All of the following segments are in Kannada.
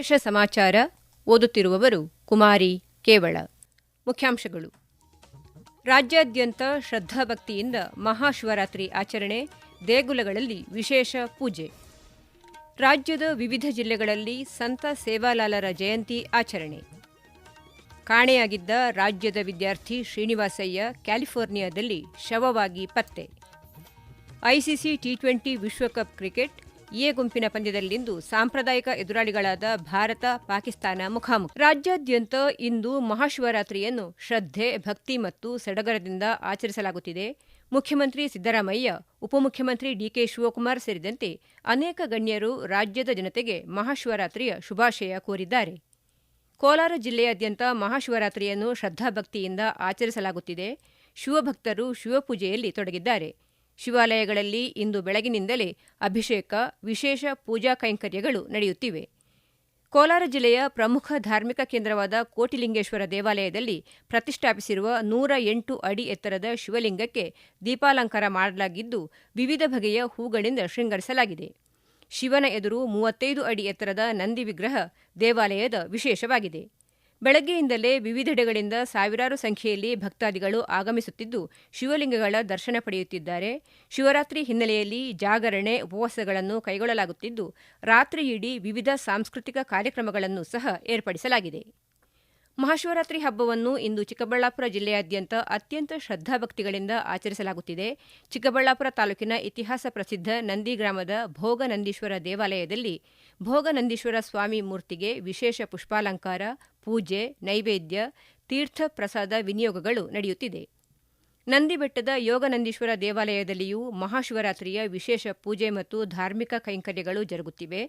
ವಿಶೇಷ ಸಮಾಚಾರ ಓದುತ್ತಿರುವವರು ಕುಮಾರಿ ಕೇವಳ. ಮುಖ್ಯಾಂಶಗಳು. ರಾಜ್ಯಾದ್ಯಂತ ಶ್ರದ್ಧಾಭಕ್ತಿಯಿಂದ ಮಹಾಶಿವರಾತ್ರಿ ಆಚರಣೆ, ದೇಗುಲಗಳಲ್ಲಿ ವಿಶೇಷ ಪೂಜೆ. ರಾಜ್ಯದ ವಿವಿಧ ಜಿಲ್ಲೆಗಳಲ್ಲಿ ಸಂತ ಸೇವಾಲಾಲರ ಜಯಂತಿ ಆಚರಣೆ. ಕಾಣೆಯಾಗಿದ್ದ ರಾಜ್ಯದ ವಿದ್ಯಾರ್ಥಿ ಶ್ರೀನಿವಾಸಯ್ಯ ಕ್ಯಾಲಿಫೋರ್ನಿಯಾದಲ್ಲಿ ಶವವಾಗಿ ಪತ್ತೆ. ಐಸಿಸಿ ಟಿ ಟ್ವೆಂಟಿ ವಿಶ್ವಕಪ್ ಕ್ರಿಕೆಟ್ ಎ ಗುಂಪಿನ ಪಂದ್ಯದಲ್ಲಿಂದು ಸಾಂಪ್ರದಾಯಿಕ ಎದುರಾಳಿಗಳಾದ ಭಾರತ, ಪಾಕಿಸ್ತಾನ ಮುಖಾಮುಖಿ. ರಾಜ್ಯಾದ್ಯಂತ ಇಂದು ಮಹಾಶಿವರಾತ್ರಿಯನ್ನು ಶ್ರದ್ಧೆ, ಭಕ್ತಿ ಮತ್ತು ಸಡಗರದಿಂದ ಆಚರಿಸಲಾಗುತ್ತಿದೆ. ಮುಖ್ಯಮಂತ್ರಿ ಸಿದ್ದರಾಮಯ್ಯ, ಉಪಮುಖ್ಯಮಂತ್ರಿ ಡಿಕೆ ಶಿವಕುಮಾರ್ ಸೇರಿದಂತೆ ಅನೇಕ ಗಣ್ಯರು ರಾಜ್ಯದ ಜನತೆಗೆ ಮಹಾಶಿವರಾತ್ರಿಯ ಶುಭಾಶಯ ಕೋರಿದ್ದಾರೆ. ಕೋಲಾರ ಜಿಲ್ಲೆಯಾದ್ಯಂತ ಮಹಾಶಿವರಾತ್ರಿಯನ್ನು ಶ್ರದ್ಧಾಭಕ್ತಿಯಿಂದ ಆಚರಿಸಲಾಗುತ್ತಿದೆ. ಶಿವಭಕ್ತರು ಶಿವಪೂಜೆಯಲ್ಲಿ ತೊಡಗಿದ್ದಾರೆ. ಶಿವಾಲಯಗಳಲ್ಲಿ ಇಂದು ಬೆಳಗಿನಿಂದಲೇ ಅಭಿಷೇಕ, ವಿಶೇಷ ಪೂಜಾ ಕೈಂಕರ್ಯಗಳು ನಡೆಯುತ್ತಿವೆ. ಕೋಲಾರ ಜಿಲ್ಲೆಯ ಪ್ರಮುಖ ಧಾರ್ಮಿಕ ಕೇಂದ್ರವಾದ ಕೋಟಿಲಿಂಗೇಶ್ವರ ದೇವಾಲಯದಲ್ಲಿ ಪ್ರತಿಷ್ಠಾಪಿಸಿರುವ ನೂರ ಎಂಟು ಅಡಿ ಎತ್ತರದ ಶಿವಲಿಂಗಕ್ಕೆ ದೀಪಾಲಂಕಾರ ಮಾಡಲಾಗಿದ್ದು, ವಿವಿಧ ಬಗೆಯ ಹೂಗಳಿಂದ ಶೃಂಗರಿಸಲಾಗಿದೆ. ಶಿವನ ಎದುರು ಮೂವತ್ತೈದು ಅಡಿ ಎತ್ತರದ ನಂದಿ ವಿಗ್ರಹ ದೇವಾಲಯದ ವಿಶೇಷವಾಗಿದೆ. ಬೆಳಗ್ಗೆಯಿಂದಲೇ ವಿವಿಧೆಡೆಗಳಿಂದ ಸಾವಿರಾರು ಸಂಖ್ಯೆಯಲ್ಲಿ ಭಕ್ತಾದಿಗಳು ಆಗಮಿಸುತ್ತಿದ್ದು, ಶಿವಲಿಂಗಗಳ ದರ್ಶನ ಪಡೆಯುತ್ತಿದ್ದಾರೆ. ಶಿವರಾತ್ರಿ ಹಿನ್ನೆಲೆಯಲ್ಲಿ ಜಾಗರಣೆ, ಉಪವಾಸಗಳನ್ನು ಕೈಗೊಳ್ಳಲಾಗುತ್ತಿದ್ದು, ರಾತ್ರಿಯಿಡೀ ವಿವಿಧ ಸಾಂಸ್ಕೃತಿಕ ಕಾರ್ಯಕ್ರಮಗಳನ್ನು ಸಹ ಏರ್ಪಡಿಸಲಾಗಿದೆ. ಮಹಾಶಿವರಾತ್ರಿ ಹಬ್ಬವನ್ನು ಇಂದು ಚಿಕ್ಕಬಳ್ಳಾಪುರ ಜಿಲ್ಲೆಯಾದ್ಯಂತ ಅತ್ಯಂತ ಶ್ರದ್ಧಾಭಕ್ತಿಗಳಿಂದ ಆಚರಿಸಲಾಗುತ್ತಿದೆ. ಚಿಕ್ಕಬಳ್ಳಾಪುರ ತಾಲೂಕಿನ ಇತಿಹಾಸ ಪ್ರಸಿದ್ಧ ನಂದಿ ಗ್ರಾಮದ ಭೋಗನಂದೀಶ್ವರ ದೇವಾಲಯದಲ್ಲಿ ಭೋಗನಂದೀಶ್ವರ ಸ್ವಾಮಿ ಮೂರ್ತಿಗೆ ವಿಶೇಷ ಪುಷ್ಪಾಲಂಕಾರ, ಪೂಜೆ, ನೈವೇದ್ಯ, ತೀರ್ಥ ಪ್ರಸಾದ ವಿನಿಯೋಗಗಳು ನಡೆಯುತ್ತಿದೆ. ನಂದಿಬೆಟ್ಟದ ಯೋಗನಂದೀಶ್ವರ ದೇವಾಲಯದಲ್ಲಿಯೂ ಮಹಾಶಿವರಾತ್ರಿಯ ವಿಶೇಷ ಪೂಜೆ ಮತ್ತು ಧಾರ್ಮಿಕ ಕೈಂಕರ್ಯಗಳು ಜರುಗುತ್ತಿವೆ.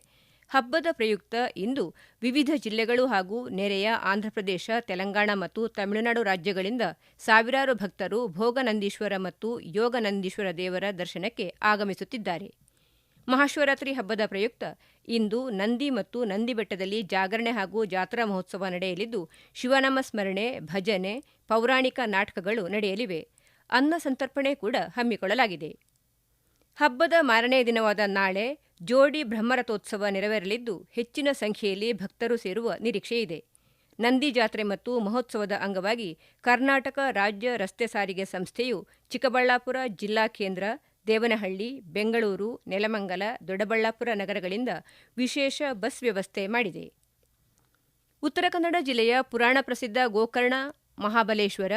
ಹಬ್ಬದ ಪ್ರಯುಕ್ತ ಇಂದು ವಿವಿಧ ಜಿಲ್ಲೆಗಳು ಹಾಗೂ ನೆರೆಯ ಆಂಧ್ರಪ್ರದೇಶ ತೆಲಂಗಾಣ ಮತ್ತು ತಮಿಳುನಾಡು ರಾಜ್ಯಗಳಿಂದ ಸಾವಿರಾರು ಭಕ್ತರು ಭೋಗನಂದೀಶ್ವರ ಮತ್ತು ಯೋಗನಂದೀಶ್ವರ ದೇವರ ದರ್ಶನಕ್ಕೆ ಆಗಮಿಸುತ್ತಿದ್ದಾರೆ. ಮಹಾಶಿವರಾತ್ರಿ ಹಬ್ಬದ ಪ್ರಯುಕ್ತ ಇಂದು ನಂದಿ ಮತ್ತು ನಂದಿ ಬೆಟ್ಟದಲ್ಲಿ ಜಾಗರಣೆ ಹಾಗೂ ಜಾತ್ರಾ ಮಹೋತ್ಸವ ನಡೆಯಲಿದ್ದು, ಶಿವನಾಮ ಸ್ಮರಣೆ, ಭಜನೆ, ಪೌರಾಣಿಕ ನಾಟಕಗಳು ನಡೆಯಲಿವೆ. ಅನ್ನ ಸಂತರ್ಪಣೆ ಕೂಡ ಹಮ್ಮಿಕೊಳ್ಳಲಾಗಿದೆ. ಹಬ್ಬದ ಮಾರನೇ ದಿನವಾದ ನಾಳೆ ಜೋಡಿ ಬ್ರಹ್ಮರಥೋತ್ಸವ ನೆರವೇರಲಿದ್ದು ಹೆಚ್ಚಿನ ಸಂಖ್ಯೆಯಲ್ಲಿ ಭಕ್ತರು ಸೇರುವ ನಿರೀಕ್ಷೆಯಿದೆ ನಂದಿ ಜಾತ್ರೆ ಮತ್ತು ಮಹೋತ್ಸವದ ಅಂಗವಾಗಿ ಕರ್ನಾಟಕ ರಾಜ್ಯ ರಸ್ತೆ ಸಾರಿಗೆ ಸಂಸ್ಥೆಯು ಚಿಕ್ಕಬಳ್ಳಾಪುರ ಜಿಲ್ಲಾ ಕೇಂದ್ರ, ದೇವನಹಳ್ಳಿ, ಬೆಂಗಳೂರು, ನೆಲಮಂಗಲ, ದೊಡ್ಡಬಳ್ಳಾಪುರ ನಗರಗಳಿಂದ ವಿಶೇಷ ಬಸ್ ವ್ಯವಸ್ಥೆ ಮಾಡಿದೆ. ಉತ್ತರ ಕನ್ನಡ ಜಿಲ್ಲೆಯ ಪುರಾಣ ಪ್ರಸಿದ್ಧ ಗೋಕರ್ಣ, ಮಹಾಬಲೇಶ್ವರ,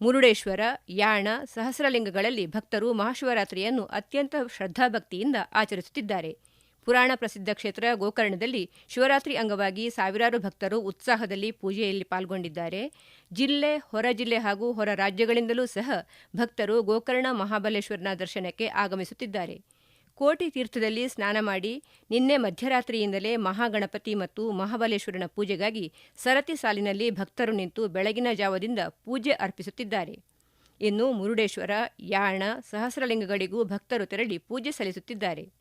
ಮುರುಡೇಶ್ವರ, ಯಾಣ, ಸಹಸ್ರಲಿಂಗಗಳಲ್ಲಿ ಭಕ್ತರು ಮಹಾಶಿವರಾತ್ರಿಯನ್ನು ಅತ್ಯಂತ ಶ್ರದ್ಧಾಭಕ್ತಿಯಿಂದ ಆಚರಿಸುತ್ತಿದ್ದಾರೆ. ಪುರಾಣ ಪ್ರಸಿದ್ಧ ಕ್ಷೇತ್ರ ಗೋಕರ್ಣದಲ್ಲಿ ಶಿವರಾತ್ರಿ ಅಂಗವಾಗಿ ಸಾವಿರಾರು ಭಕ್ತರು ಉತ್ಸಾಹದಲ್ಲಿ ಪೂಜೆಯಲ್ಲಿ ಪಾಲ್ಗೊಂಡಿದ್ದಾರೆ. ಜಿಲ್ಲೆ, ಹೊರ ಜಿಲ್ಲೆ ಹಾಗೂ ಹೊರ ರಾಜ್ಯಗಳಿಂದಲೂ ಸಹ ಭಕ್ತರು ಗೋಕರ್ಣ ಮಹಾಬಲೇಶ್ವರನ ದರ್ಶನಕ್ಕೆ ಆಗಮಿಸುತ್ತಿದ್ದಾರೆ. ಕೋಟಿ ತೀರ್ಥದಲ್ಲಿ ಸ್ನಾನ ಮಾಡಿ ನಿನ್ನೆ ಮಧ್ಯರಾತ್ರಿಯಿಂದಲೇ ಮಹಾಗಣಪತಿ ಮತ್ತು ಮಹಾಬಲೇಶ್ವರನ ಪೂಜೆಗಾಗಿ ಸರತಿ ಸಾಲಿನಲ್ಲಿ ಭಕ್ತರು ನಿಂತು ಬೆಳಗಿನ ಜಾವದಿಂದ ಪೂಜೆ ಅರ್ಪಿಸುತ್ತಿದ್ದಾರೆ. ಇನ್ನು ಮುರುಡೇಶ್ವರ, ಯಾಣ, ಸಹಸ್ರಲಿಂಗಗಳಿಗೂ ಭಕ್ತರು ತೆರಳಿ ಪೂಜೆ ಸಲ್ಲಿಸುತ್ತಿದ್ದಾರೆ.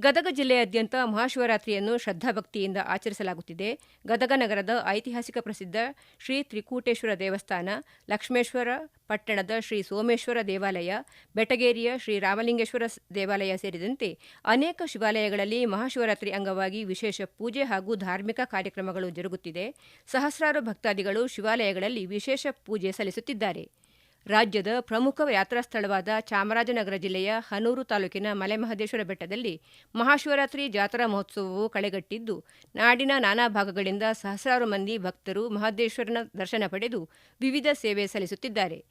ಗದಗ ಜಿಲ್ಲೆಯಾದ್ಯಂತ ಮಹಾಶಿವರಾತ್ರಿಯನ್ನು ಶ್ರದ್ಧಾಭಕ್ತಿಯಿಂದ ಆಚರಿಸಲಾಗುತ್ತಿದೆ. ಗದಗ ನಗರದ ಐತಿಹಾಸಿಕ ಪ್ರಸಿದ್ಧ ಶ್ರೀ ತ್ರಿಕೂಟೇಶ್ವರ ದೇವಸ್ಥಾನ, ಲಕ್ಷ್ಮೇಶ್ವರ ಪಟ್ಟಣದ ಶ್ರೀ ಸೋಮೇಶ್ವರ ದೇವಾಲಯ, ಬೆಟಗೇರಿಯ ಶ್ರೀ ರಾಮಲಿಂಗೇಶ್ವರ ದೇವಾಲಯ ಸೇರಿದಂತೆ ಅನೇಕ ಶಿವಾಲಯಗಳಲ್ಲಿ ಮಹಾಶಿವರಾತ್ರಿ ಅಂಗವಾಗಿ ವಿಶೇಷ ಪೂಜೆ ಹಾಗೂ ಧಾರ್ಮಿಕ ಕಾರ್ಯಕ್ರಮಗಳು ಜರುಗುತ್ತಿದೆ. ಸಹಸ್ರಾರು ಭಕ್ತಾದಿಗಳು ಶಿವಾಲಯಗಳಲ್ಲಿ ವಿಶೇಷ ಪೂಜೆ ಸಲ್ಲಿಸುತ್ತಿದ್ದಾರೆ. ರಾಜ್ಯದ ಪ್ರಮುಖ ಯಾತ್ರಾ ಸ್ಥಳವಾದ ಚಾಮರಾಜನಗರ ಜಿಲ್ಲೆಯ ಹನೂರು ತಾಲೂಕಿನ ಮಲೆಮಹದೇಶ್ವರ ಬೆಟ್ಟದಲ್ಲಿ ಮಹಾಶಿವರಾತ್ರಿ ಜಾತ್ರಾ ಮಹೋತ್ಸವವು ಕಳೆಗಟ್ಟಿದ್ದು, ನಾಡಿನ ನಾನಾ ಭಾಗಗಳಿಂದ ಸಹಸ್ರಾರು ಮಂದಿ ಭಕ್ತರು ಮಹದೇಶ್ವರನ ದರ್ಶನ ಪಡೆದು ವಿವಿಧ ಸೇವೆ ಸಲ್ಲಿಸುತ್ತಿದ್ದಾರೆ.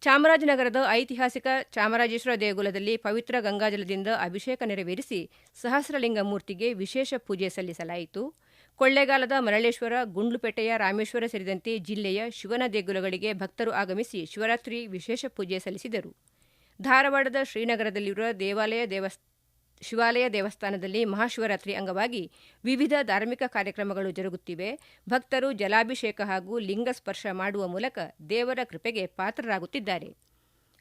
ಚಾಮರಾಜನಗರದ ಐತಿಹಾಸಿಕ ಚಾಮರಾಜೇಶ್ವರ ದೇಗುಲದಲ್ಲಿ ಪವಿತ್ರ ಗಂಗಾಜಲದಿಂದ ಅಭಿಷೇಕ ನೆರವೇರಿಸಿ ಸಹಸ್ರಲಿಂಗ ಮೂರ್ತಿಗೆ ವಿಶೇಷ ಪೂಜೆ ಸಲ್ಲಿಸಲಾಯಿತು. ಕೊಳ್ಳೇಗಾಲದ ಮರಳೇಶ್ವರ, ಗುಂಡ್ಲುಪೇಟೆಯ ರಾಮೇಶ್ವರ ಸೇರಿದಂತೆ ಜಿಲ್ಲೆಯ ಶಿವನ ದೇಗುಲಗಳಿಗೆ ಭಕ್ತರು ಆಗಮಿಸಿ ಶಿವರಾತ್ರಿ ವಿಶೇಷ ಪೂಜೆ ಸಲ್ಲಿಸಿದರು. ಧಾರವಾಡದ ಶ್ರೀನಗರದಲ್ಲಿರುವ ದೇವಾಲಯ ದೇವಸ್, ಶಿವಾಲಯ ದೇವಸ್ಥಾನದಲ್ಲಿ ಮಹಾಶಿವರಾತ್ರಿ ಅಂಗವಾಗಿ ವಿವಿಧ ಧಾರ್ಮಿಕ ಕಾರ್ಯಕ್ರಮಗಳು ಜರುಗುತ್ತಿವೆ. ಭಕ್ತರು ಜಲಾಭಿಷೇಕ ಹಾಗೂ ಲಿಂಗ ಸ್ಪರ್ಶ ಮಾಡುವ ಮೂಲಕ ದೇವರ ಕೃಪೆಗೆ ಪಾತ್ರರಾಗುತ್ತಿದ್ದಾರೆ.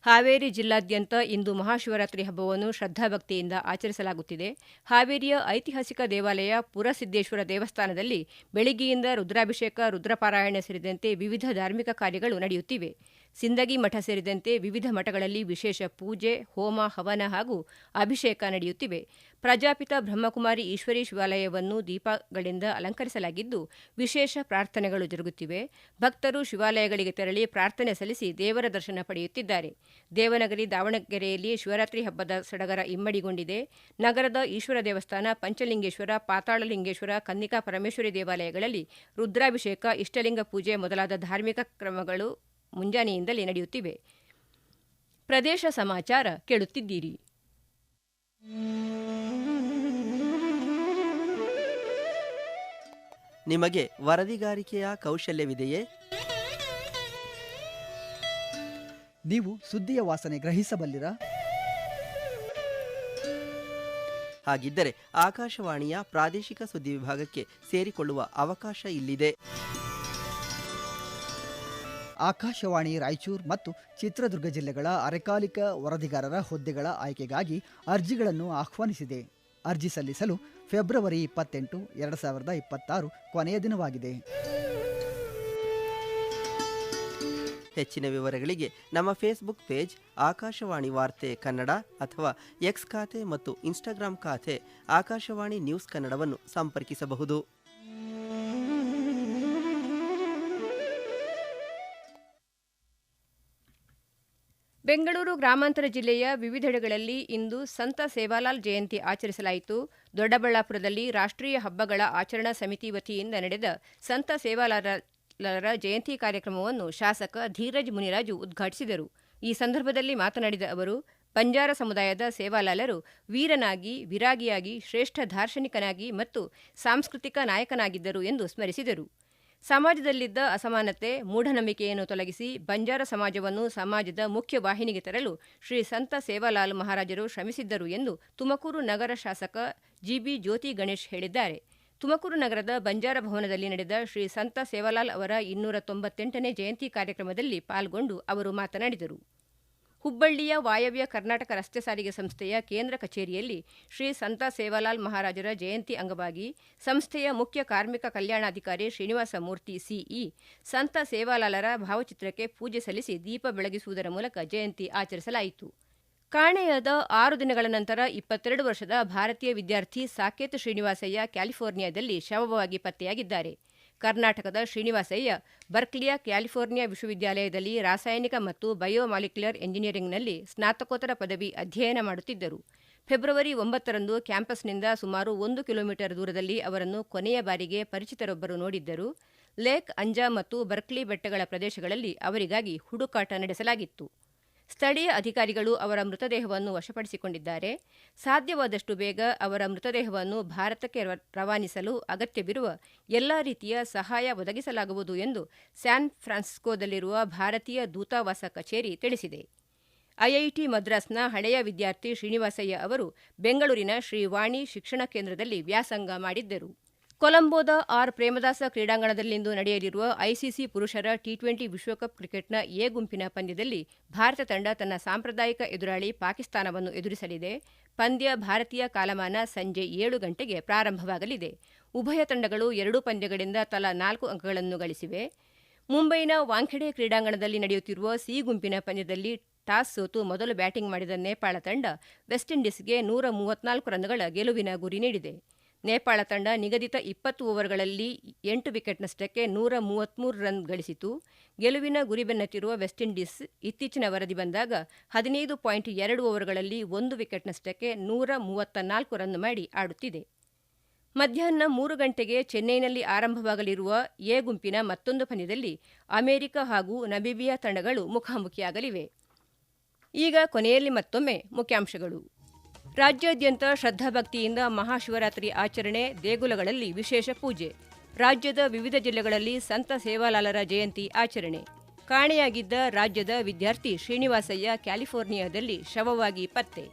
ಹಾವೇರಿ ಜಿಲ್ಲಾದ್ಯಂತ ಇಂದು ಮಹಾಶಿವರಾತ್ರಿ ಹಬ್ಬವನ್ನು ಶ್ರದ್ಧಾಭಕ್ತಿಯಿಂದ ಆಚರಿಸಲಾಗುತ್ತಿದೆ. ಹಾವೇರಿಯ ಐತಿಹಾಸಿಕ ದೇವಾಲಯ ಪುರಸಿದ್ದೇಶ್ವರ ದೇವಸ್ಥಾನದಲ್ಲಿ ಬೆಳಗ್ಗೆಯಿಂದ ರುದ್ರಾಭಿಷೇಕ, ರುದ್ರಪಾರಾಯಣ ಸೇರಿದಂತೆ ವಿವಿಧ ಧಾರ್ಮಿಕ ಕಾರ್ಯಗಳು ನಡೆಯುತ್ತಿವೆ. ಸಿಂದಗಿ ಮಠ ಸೇರಿದಂತೆ ವಿವಿಧ ಮಠಗಳಲ್ಲಿ ವಿಶೇಷ ಪೂಜೆ, ಹೋಮ, ಹವನ ಹಾಗೂ ಅಭಿಷೇಕ ನಡೆಯುತ್ತಿವೆ. ಪ್ರಜಾಪಿತ ಬ್ರಹ್ಮಕುಮಾರಿ ಈಶ್ವರಿ ಶಿವಾಲಯವನ್ನು ದೀಪಗಳಿಂದ ಅಲಂಕರಿಸಲಾಗಿದ್ದು, ವಿಶೇಷ ಪ್ರಾರ್ಥನೆಗಳು ಜರುಗುತ್ತಿವೆ. ಭಕ್ತರು ಶಿವಾಲಯಗಳಿಗೆ ತೆರಳಿ ಪ್ರಾರ್ಥನೆ ಸಲ್ಲಿಸಿ ದೇವರ ದರ್ಶನ ಪಡೆಯುತ್ತಿದ್ದಾರೆ. ದೇವನಗರಿ ದಾವಣಗೆರೆಯಲ್ಲಿ ಶಿವರಾತ್ರಿ ಹಬ್ಬದ ಸಡಗರ ಇಮ್ಮಡಿಗೊಂಡಿದೆ. ನಗರದ ಈಶ್ವರ ದೇವಸ್ಥಾನ, ಪಂಚಲಿಂಗೇಶ್ವರ, ಪಾತಾಳಲಿಂಗೇಶ್ವರ, ಕನ್ನಿಕಾ ಪರಮೇಶ್ವರಿ ದೇವಾಲಯಗಳಲ್ಲಿ ರುದ್ರಾಭಿಷೇಕ, ಇಷ್ಟಲಿಂಗ ಪೂಜೆ ಮೊದಲಾದ ಧಾರ್ಮಿಕ ಕ್ರಮಗಳು ಮುಂಜಾನೆಯಿಂದಲೇ ನಡೆಯುತ್ತಿವೆ. ಪ್ರದೇಶ ಸಮಾಚಾರ ಕೇಳುತ್ತಿದ್ದೀರಿ. ನಿಮಗೆ ವರದಿಗಾರಿಕೆಯ ಕೌಶಲ್ಯವಿದೆಯೇ? ನೀವು ಸುದ್ದಿಯ ವಾಸನೆ ಗ್ರಹಿಸಬಲ್ಲಿರಾ? ಹಾಗಿದ್ದರೆ ಆಕಾಶವಾಣಿಯ ಪ್ರಾದೇಶಿಕ ಸುದ್ದಿ ವಿಭಾಗಕ್ಕೆ ಸೇರಿಕೊಳ್ಳುವ ಅವಕಾಶ ಇಲ್ಲಿದೆ. ಆಕಾಶವಾಣಿ, ರಾಯಚೂರು ಮತ್ತು ಚಿತ್ರದುರ್ಗ ಜಿಲ್ಲೆಗಳ ಅರೆಕಾಲಿಕ ವರದಿಗಾರರ ಹುದ್ದೆಗಳ ಆಯ್ಕೆಗಾಗಿ ಅರ್ಜಿಗಳನ್ನು ಆಹ್ವಾನಿಸಿದೆ. ಅರ್ಜಿ ಸಲ್ಲಿಸಲು ಫೆಬ್ರವರಿ ಇಪ್ಪತ್ತೆಂಟು, ಎರಡು ಸಾವಿರದ ಇಪ್ಪತ್ತಾರು ಕೊನೆಯ ದಿನವಾಗಿದೆ. ಹೆಚ್ಚಿನ ವಿವರಗಳಿಗೆ ನಮ್ಮ ಫೇಸ್ಬುಕ್ ಪೇಜ್ ಆಕಾಶವಾಣಿ ವಾರ್ತೆ ಕನ್ನಡ ಅಥವಾ ಎಕ್ಸ್ ಖಾತೆ ಮತ್ತು ಇನ್ಸ್ಟಾಗ್ರಾಂ ಖಾತೆ ಆಕಾಶವಾಣಿ ನ್ಯೂಸ್ ಕನ್ನಡವನ್ನು ಸಂಪರ್ಕಿಸಬಹುದು. ಬೆಂಗಳೂರು ಗ್ರಾಮಾಂತರ ಜಿಲ್ಲೆಯ ವಿವಿಧೆಡೆಗಳಲ್ಲಿ ಇಂದು ಸಂತ ಸೇವಾಲಾಲ್ ಜಯಂತಿ ಆಚರಿಸಲಾಯಿತು. ದೊಡ್ಡಬಳ್ಳಾಪುರದಲ್ಲಿ ರಾಷ್ಟ್ರೀಯ ಹಬ್ಬಗಳ ಆಚರಣಾ ಸಮಿತಿ ವತಿಯಿಂದ ನಡೆದ ಸಂತ ಸೇವಾಲಾಲರ ಜಯಂತಿ ಕಾರ್ಯಕ್ರಮವನ್ನು ಶಾಸಕ ಧೀರಜ್ ಮುನಿರಾಜು ಉದ್ಘಾಟಿಸಿದರು. ಈ ಸಂದರ್ಭದಲ್ಲಿ ಮಾತನಾಡಿದ ಅವರು, ಬಂಜಾರ ಸಮುದಾಯದ ಸೇವಾಲಾಲರು ವೀರನಾಗಿ, ವಿರಾಗಿಯಾಗಿ, ಶ್ರೇಷ್ಠ ದಾರ್ಶನಿಕನಾಗಿ ಮತ್ತು ಸಾಂಸ್ಕೃತಿಕ ನಾಯಕನಾಗಿದ್ದರು ಎಂದು ಸ್ಮರಿಸಿದರು. ಸಮಾಜದಲ್ಲಿದ್ದ ಅಸಮಾನತೆ, ಮೂಢನಂಬಿಕೆಯನ್ನು ತೊಲಗಿಸಿ ಬಂಜಾರ ಸಮಾಜವನ್ನು ಸಮಾಜದ ಮುಖ್ಯ ವಾಹಿನಿಗೆ ತರಲು ಶ್ರೀ ಸಂತ ಸೇವಾಲಾಲ್ ಮಹಾರಾಜರು ಶ್ರಮಿಸಿದ್ದರು ಎಂದು ತುಮಕೂರು ನಗರ ಶಾಸಕ ಜಿಬಿ ಜ್ಯೋತಿ ಗಣೇಶ್ ಹೇಳಿದ್ದಾರೆ. ತುಮಕೂರು ನಗರದ ಬಂಜಾರ ಭವನದಲ್ಲಿ ನಡೆದ ಶ್ರೀ ಸಂತ ಸೇವಾಲಾಲ್ ಅವರ ಇನ್ನೂರ ತೊಂಬತ್ತೆಂಟನೇ ಜಯಂತಿ ಕಾರ್ಯಕ್ರಮದಲ್ಲಿ ಪಾಲ್ಗೊಂಡು ಅವರು ಮಾತನಾಡಿದರು. ಹುಬ್ಬಳ್ಳಿಯ ವಾಯವ್ಯ ಕರ್ನಾಟಕ ರಸ್ತೆ ಸಾರಿಗೆ ಸಂಸ್ಥೆಯ ಕೇಂದ್ರ ಕಚೇರಿಯಲ್ಲಿ ಶ್ರೀ ಸಂತ ಸೇವಾಲಾಲ್ ಮಹಾರಾಜರ ಜಯಂತಿ ಅಂಗವಾಗಿ ಸಂಸ್ಥೆಯ ಮುಖ್ಯ ಕಾರ್ಮಿಕ ಕಲ್ಯಾಣಾಧಿಕಾರಿ ಶ್ರೀನಿವಾಸ ಮೂರ್ತಿ ಸಿಇ ಸಂತ ಸೇವಾಲಾಲರ ಭಾವಚಿತ್ರಕ್ಕೆ ಪೂಜೆ ಸಲ್ಲಿಸಿ ದೀಪ ಬೆಳಗಿಸುವುದರ ಮೂಲಕ ಜಯಂತಿ ಆಚರಿಸಲಾಯಿತು. ಕಾಣೆಯಾದ ಆರು ದಿನಗಳ ನಂತರ ಇಪ್ಪತ್ತೆರಡು ವರ್ಷದ ಭಾರತೀಯ ವಿದ್ಯಾರ್ಥಿ ಸಾಕೇತ್ ಶ್ರೀನಿವಾಸಯ್ಯ ಕ್ಯಾಲಿಫೋರ್ನಿಯಾದಲ್ಲಿ ಶವವಾಗಿ ಪತ್ತೆಯಾಗಿದ್ದಾರೆ. ಕರ್ನಾಟಕದ ಶ್ರೀನಿವಾಸಯ್ಯ ಬರ್ಕ್ಲಿಯ ಕ್ಯಾಲಿಫೋರ್ನಿಯಾ ವಿಶ್ವವಿದ್ಯಾಲಯದಲ್ಲಿ ರಾಸಾಯನಿಕ ಮತ್ತು ಬಯೋಮಾಲಿಕ್ಯುಲರ್ ಎಂಜಿನಿಯರಿಂಗ್ನಲ್ಲಿ ಸ್ನಾತಕೋತ್ತರ ಪದವಿ ಅಧ್ಯಯನ ಮಾಡುತ್ತಿದ್ದರು. ಫೆಬ್ರವರಿ ಒಂಬತ್ತರಂದು ಕ್ಯಾಂಪಸ್ನಿಂದ ಸುಮಾರು ಒಂದು ಕಿಲೋಮೀಟರ್ ದೂರದಲ್ಲಿ ಅವರನ್ನು ಕೊನೆಯ ಬಾರಿಗೆ ಪರಿಚಿತರೊಬ್ಬರು ನೋಡಿದ್ದರು. ಲೇಕ್ ಅಂಜಾ ಮತ್ತು ಬರ್ಕ್ಲಿ ಬೆಟ್ಟಗಳ ಪ್ರದೇಶಗಳಲ್ಲಿ ಅವರಿಗಾಗಿ ಹುಡುಕಾಟ ನಡೆಸಲಾಗಿತ್ತು. ಸ್ಥಳೀಯ ಅಧಿಕಾರಿಗಳು ಅವರ ಮೃತದೇಹವನ್ನು ವಶಪಡಿಸಿಕೊಂಡಿದ್ದಾರೆ. ಸಾಧ್ಯವಾದಷ್ಟು ಬೇಗ ಅವರ ಮೃತದೇಹವನ್ನು ಭಾರತಕ್ಕೆ ರವಾನಿಸಲು ಅಗತ್ಯವಿರುವ ಎಲ್ಲ ರೀತಿಯ ಸಹಾಯ ಒದಗಿಸಲಾಗುವುದು ಎಂದು ಸ್ಯಾನ್ ಫ್ರಾನ್ಸಿಸ್ಕೋದಲ್ಲಿರುವ ಭಾರತೀಯ ದೂತಾವಾಸ ಕಚೇರಿ ತಿಳಿಸಿದೆ. ಐಐಟಿ ಮದ್ರಾಸ್ನ ಹಳೆಯ ವಿದ್ಯಾರ್ಥಿ ಶ್ರೀನಿವಾಸಯ್ಯ ಅವರು ಬೆಂಗಳೂರಿನ ಶ್ರೀವಾಣಿ ಶಿಕ್ಷಣ ಕೇಂದ್ರದಲ್ಲಿ ವ್ಯಾಸಂಗ ಮಾಡಿದ್ದರು. ಕೊಲಂಬೋದ ಆರ್ ಪ್ರೇಮದಾಸ ಕ್ರೀಡಾಂಗಣದಲ್ಲಿಂದು ನಡೆಯಲಿರುವ ಐಸಿಸಿ ಪುರುಷರ ಟಿ ಟ್ವೆಂಟಿ ವಿಶ್ವಕಪ್ ಕ್ರಿಕೆಟ್ನ ಎ ಗುಂಪಿನ ಪಂದ್ಯದಲ್ಲಿ ಭಾರತ ತಂಡ ತನ್ನ ಸಾಂಪ್ರದಾಯಿಕ ಎದುರಾಳಿ ಪಾಕಿಸ್ತಾನವನ್ನು ಎದುರಿಸಲಿದೆ. ಪಂದ್ಯ ಭಾರತೀಯ ಕಾಲಮಾನ ಸಂಜೆ ಏಳು ಗಂಟೆಗೆ ಪ್ರಾರಂಭವಾಗಲಿದೆ. ಉಭಯ ತಂಡಗಳು ಎರಡೂ ಪಂದ್ಯಗಳಿಂದ ತಲಾ ನಾಲ್ಕು ಅಂಕಗಳನ್ನು ಗಳಿಸಿವೆ. ಮುಂಬೈನ ವಾಂಖೆಡೆ ಕ್ರೀಡಾಂಗಣದಲ್ಲಿ ನಡೆಯುತ್ತಿರುವ ಸಿ ಗುಂಪಿನ ಪಂದ್ಯದಲ್ಲಿ ಟಾಸ್ ಸೋತು ಮೊದಲು ಬ್ಯಾಟಿಂಗ್ ಮಾಡಿದ ನೇಪಾಳ ತಂಡ ವೆಸ್ಟ್ ಇಂಡೀಸ್ಗೆ ನೂರ ಮೂವತ್ನಾಲ್ಕು ರನ್ಗಳ ಗೆಲುವಿನ ಗುರಿ ನೀಡಿದೆ. ನೇಪಾಳ ತಂಡ ನಿಗದಿತ ಇಪ್ಪತ್ತು ಓವರ್ಗಳಲ್ಲಿ ಎಂಟು ವಿಕೆಟ್ನಷ್ಟಕ್ಕೆ ನೂರ ಮೂವತ್ಮೂರು ರನ್ ಗಳಿಸಿತು. ಗೆಲುವಿನ ಗುರಿ ಬೆನ್ನತ್ತಿರುವ ವೆಸ್ಟ್ ಇಂಡೀಸ್ ಇತ್ತೀಚಿನ ವರದಿ ಬಂದಾಗ ಹದಿನೈದು ಪಾಯಿಂಟ್ ಎರಡು ಓವರ್ಗಳಲ್ಲಿ ಒಂದು ವಿಕೆಟ್ನಷ್ಟಕ್ಕೆ ನೂರ ಮೂವತ್ತ ನಾಲ್ಕು ರನ್ ಮಾಡಿ ಆಡುತ್ತಿದೆ. ಮಧ್ಯಾಹ್ನ ಮೂರು ಗಂಟೆಗೆ ಚೆನ್ನೈನಲ್ಲಿ ಆರಂಭವಾಗಲಿರುವ ಎ ಗುಂಪಿನ ಮತ್ತೊಂದು ಪಂದ್ಯದಲ್ಲಿ ಅಮೆರಿಕ ಹಾಗೂ ನಬಿಬಿಯಾ ತಂಡಗಳು ಮುಖಾಮುಖಿಯಾಗಲಿವೆ. ಈಗ ಕೊನೆಯಲ್ಲಿ ಮತ್ತೊಮ್ಮೆ ಮುಖ್ಯಾಂಶಗಳು. ರಾಜ್ಯಾದ್ಯಂತ ಶ್ರದ್ಧಾಭಕ್ತಿಯಿಂದ ಮಹಾಶಿವರಾತ್ರಿ ಆಚರಣೆ, ದೇಗುಲಗಳಲ್ಲಿ ವಿಶೇಷ ಪೂಜೆ. ರಾಜ್ಯದ ವಿವಿಧ ಜಿಲ್ಲೆಗಳಲ್ಲಿ ಸಂತ ಸೇವಾಲಾಲರ ಜಯಂತಿ ಆಚರಣೆ. ಕಾಣೆಯಾಗಿದ್ದ ರಾಜ್ಯದ ವಿದ್ಯಾರ್ಥಿ ಶ್ರೀನಿವಾಸಯ್ಯ ಕ್ಯಾಲಿಫೋರ್ನಿಯಾದಲ್ಲಿ ಶವವಾಗಿ ಪತ್ತೆ.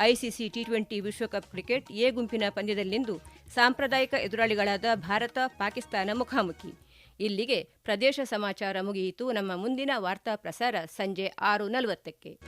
ಐಸಿಸಿ ಟಿ ಟ್ವೆಂಟಿ ವಿಶ್ವಕಪ್ ಕ್ರಿಕೆಟ್ ಎ ಗುಂಪಿನ ಪಂದ್ಯದಲ್ಲಿಂದು ಸಾಂಪ್ರದಾಯಿಕ ಎದುರಾಳಿಗಳಾದ ಭಾರತ, ಪಾಕಿಸ್ತಾನ ಮುಖಾಮುಖಿ. ಇಲ್ಲಿಗೆ ಪ್ರದೇಶ ಸಮಾಚಾರ ಮುಗಿಯಿತು. ನಮ್ಮ ಮುಂದಿನ ವಾರ್ತಾ ಪ್ರಸಾರ ಸಂಜೆ ಆರು ನಲವತ್ತಕ್ಕೆ.